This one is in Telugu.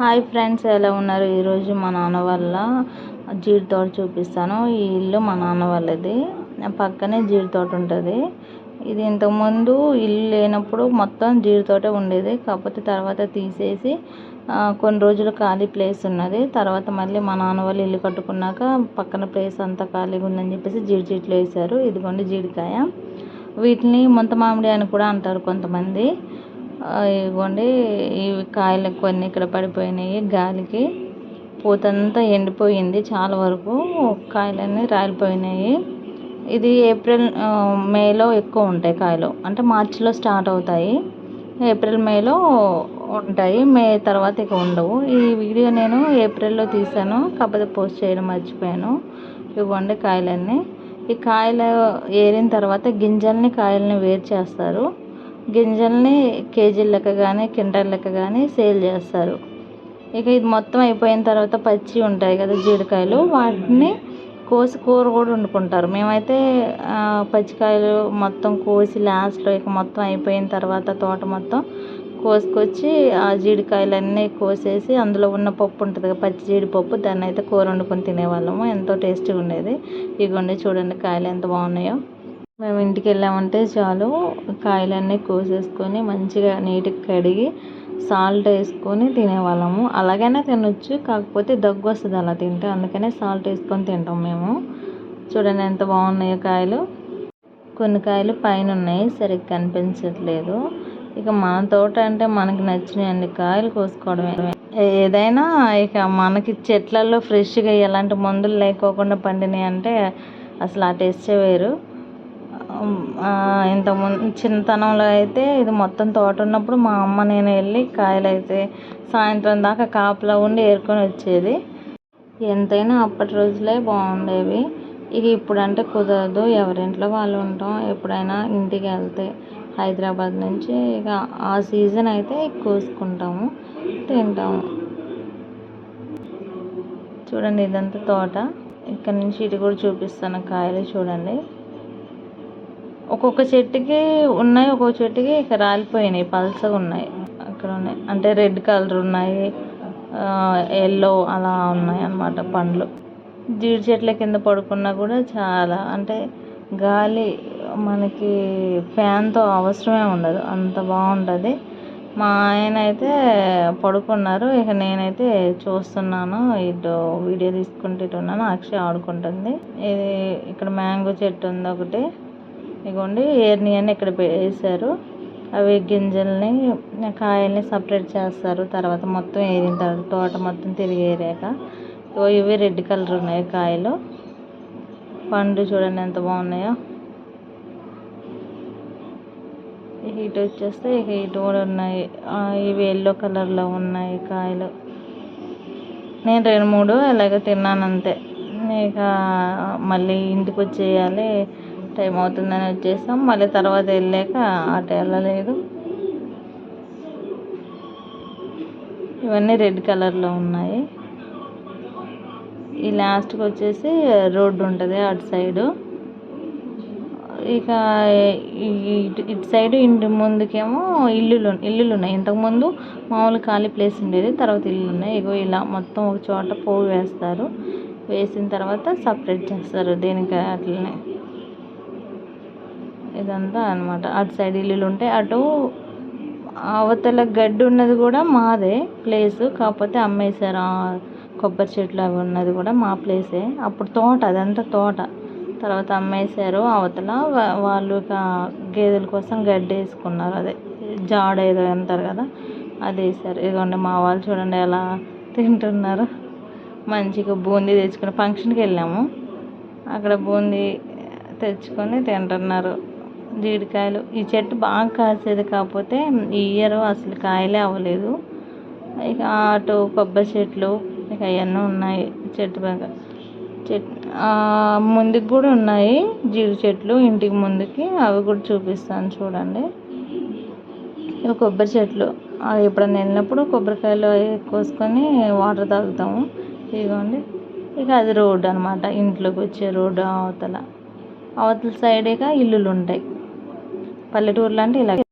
హాయ్ ఫ్రెండ్స్ ఎలా ఉన్నారు? ఈరోజు మా నాన్న వాళ్ళ జీడి తోట చూపిస్తాను. ఈ ఇల్లు మా నాన్న వాళ్ళది. పక్కనే జీడి తోట ఉంటుంది. ఇది ఇంతకుముందు ఇల్లు లేనప్పుడు మొత్తం జీడి తోట ఉండేది. కాకపోతే తర్వాత తీసేసి కొన్ని రోజులు ఖాళీ ప్లేస్ ఉన్నది. తర్వాత మళ్ళీ మా నాన్న వాళ్ళు ఇల్లు కట్టుకున్నాక పక్కన ప్లేస్ అంతా ఖాళీగా ఉందని చెప్పేసి జీడి చెట్లు వేశారు. ఇదిగోండి జీడికాయ. వీటిని ముంత మామిడి అని కూడా అంటారు కొంతమంది. ఇవ్వండి. ఇవి కాయలు కొన్ని ఇక్కడ పడిపోయినాయి గాలికి. పూతంతా ఎండిపోయింది చాలా వరకు. కాయలన్నీ రాలిపోయినాయి. ఇది ఏప్రిల్ మేలో ఎక్కువ ఉంటాయి కాయలు. అంటే మార్చిలో స్టార్ట్ అవుతాయి. ఏప్రిల్ మేలో ఉంటాయి. మే తర్వాత ఇక ఉండవు. ఈ వీడియో నేను ఏప్రిల్లో తీసాను కాకపోతే పోస్ట్ చేయడం మర్చిపోయాను. ఇవ్వండి కాయలన్నీ. ఈ కాయలు ఏరిన తర్వాత గింజల్ని కాయల్ని వేరు చేస్తారు. గింజల్ని కేజీల లెక్క కానీ క్వింటాల్ లెక్క కానీ సేల్ చేస్తారు. ఇక ఇది మొత్తం అయిపోయిన తర్వాత పచ్చి ఉంటాయి కదా జీడికాయలు. వాటిని కోసి కూర కూడా వండుకుంటారు. మేమైతే పచ్చికాయలు మొత్తం కోసి లాస్ట్లో ఇక మొత్తం అయిపోయిన తర్వాత తోట మొత్తం కోసుకొచ్చి ఆ జీడికాయలన్నీ కోసేసి అందులో ఉన్న పప్పు ఉంటుంది కదా పచ్చి జీడిపప్పు దాన్ని అయితే కూర వండుకొని తినేవాళ్ళము. ఎంతో టేస్టీగా ఉండేది. ఇగోండి చూడండి కాయలు ఎంత బాగున్నాయో. మేము ఇంటికి వెళ్ళామంటే చాలు కాయలన్నీ కోసేసుకొని మంచిగా నీట్గా కడిగి సాల్ట్ వేసుకొని తినేవాళ్ళము. అలాగైనా తినొచ్చు కాకపోతే దగ్గు వస్తుంది అలా తింటే. అందుకనే సాల్ట్ వేసుకొని తింటాం మేము. చూడండి ఎంత బాగున్నాయో కాయలు. కొన్ని కాయలు పైన ఉన్నాయి సరిగ్గా కనిపించట్లేదు. ఇక మన తోట అంటే మనకి నచ్చినాయండి కాయలు కోసుకోవడమే. ఏదైనా ఇక మనకి చెట్లలో ఫ్రెష్గా ఎలాంటి మందులు లేకోకుండా పండినాయి అంటే అసలు ఆ టేస్టే వేరు. ఇంతకుముందు చిన్నతనంలో అయితే ఇది మొత్తం తోట ఉన్నప్పుడు మా అమ్మ నేను వెళ్ళి కాయలు అయితే సాయంత్రం దాకా కాపలా ఉండి ఏరుకొని వచ్చేది. ఎంతైనా అప్పటి రోజులే బాగుండేవి. ఇక ఇప్పుడంటే కుదరదు ఎవరింట్లో వాళ్ళు ఉంటాం ఎప్పుడైనా ఇంటికి వెళ్తే హైదరాబాద్ నుంచి ఇక ఆ సీజన్ అయితే కోసుకుంటాము తింటాము. చూడండి ఇదంతా తోట. ఇక్కడ నుంచి ఇటు కూడా చూపిస్తాను కాయలు చూడండి. ఒక్కొక్క చెట్టుకి ఉన్నాయి ఒక్కొక్క చెట్టుకి ఇక రాలిపోయినాయి పల్సగా ఉన్నాయి. అక్కడ ఉన్నాయి. అంటే రెడ్ కలర్ ఉన్నాయి ఎల్లో అలా ఉన్నాయి అన్నమాట పండ్లు. జీడి చెట్ల కింద పడుకున్నా కూడా చాలా అంటే గాలి మనకి ఫ్యాన్తో అవసరమే ఉండదు అంత బాగుంటుంది. మా ఆయన అయితే పడుకున్నారు ఇక నేనైతే చూస్తున్నాను ఇటు వీడియో తీసుకుంటూ ఇటు ఉన్నాను అక్షయ్ ఆడుకుంటుంది. ఇది ఇక్కడ మ్యాంగో చెట్టు ఉంది ఒకటి. ఇగోండి ఏర్ని అని ఇక్కడ వేసారు. అవి గింజల్ని కాయల్ని సపరేట్ చేస్తారు. తర్వాత మొత్తం ఏరిన తర్వాత తోట మొత్తం తిరిగి ఏరాక ఇవి రెడ్ కలర్ ఉన్నాయి కాయలు. పండు చూడండి ఎంత బాగున్నాయో. హీట్ వచ్చేస్తే హీట్ కూడా ఉన్నాయి. ఇవి ఎల్లో కలర్లో ఉన్నాయి కాయలు. నేను రెండు మూడు అలాగే తిన్నాను అంతే. ఇక మళ్ళీ ఇంటికి వచ్చేయాలి. టైం అవుతుందని వచ్చేసాం. మళ్ళీ తర్వాత వెళ్ళాక అటు వెళ్ళలేదు. ఇవన్నీ రెడ్ కలర్లో ఉన్నాయి. ఈ లాస్ట్కి వచ్చేసి రోడ్డు ఉంటుంది అటు సైడు. ఇక ఇటు ఇటు సైడ్ ఇంటి ముందుకేమో ఇల్లులు ఇల్లులు ఉన్నాయి ఇంతకుముందు మామూలు ఖాళీ ప్లేస్ ఉండేది తర్వాత ఇల్లు ఉన్నాయి ఇగో ఇలా మొత్తం ఒక చోట పోగు వేస్తారు. వేసిన తర్వాత సపరేట్ చేస్తారు. దేనికి అట్లనే. ఇదంతా అనమాట అటు సైడ్ ఇల్లులు ఉంటాయి అటు అవతల గడ్డి ఉన్నది కూడా మాదే ప్లేస్ కాకపోతే అమ్మేశారు కొబ్బరి చెట్లు అవి ఉన్నది కూడా మా ప్లేసే అప్పుడు తోట అదంతా తోట. తర్వాత అమ్మేశారు అవతల వాళ్ళు ఒక గేదెల కోసం గడ్డి వేసుకున్నారు అదే. జాడ ఏదో అంటారు కదా అది వేసారు ఇదిగోండి మా వాళ్ళు చూడండి ఎలా తింటున్నారు. మంచిగా బూందీ తెచ్చుకుని ఫంక్షన్కి వెళ్ళాము. అక్కడ బూందీ తెచ్చుకొని తింటున్నారు. జీడికాయలు. ఈ చెట్టు బాగా కాసేది కాకపోతే ఈ ఇయర్ అసలు కాయలే అవ్వలేదు. ఇక అటు కొబ్బరి చెట్లు ఇక అవన్నీ ఉన్నాయి చెట్టు బాగా చెట్ ముందుకు కూడా ఉన్నాయి జీడి చెట్లు ఇంటికి ముందుకి. అవి కూడా చూపిస్తాను చూడండి. ఇక కొబ్బరి చెట్లు. ఎప్పుడైనా వెళ్ళినప్పుడు కొబ్బరికాయలు కోసుకొని వాటర్ తాగుతాము. ఇదిగోండి. ఇక అది రోడ్డు అనమాట ఇంట్లోకి వచ్చే రోడ్డు అవతల. అవతల సైడేగా ఇల్లులు ఉంటాయి. పల్లెటూర్లు అంటే ఇలాగే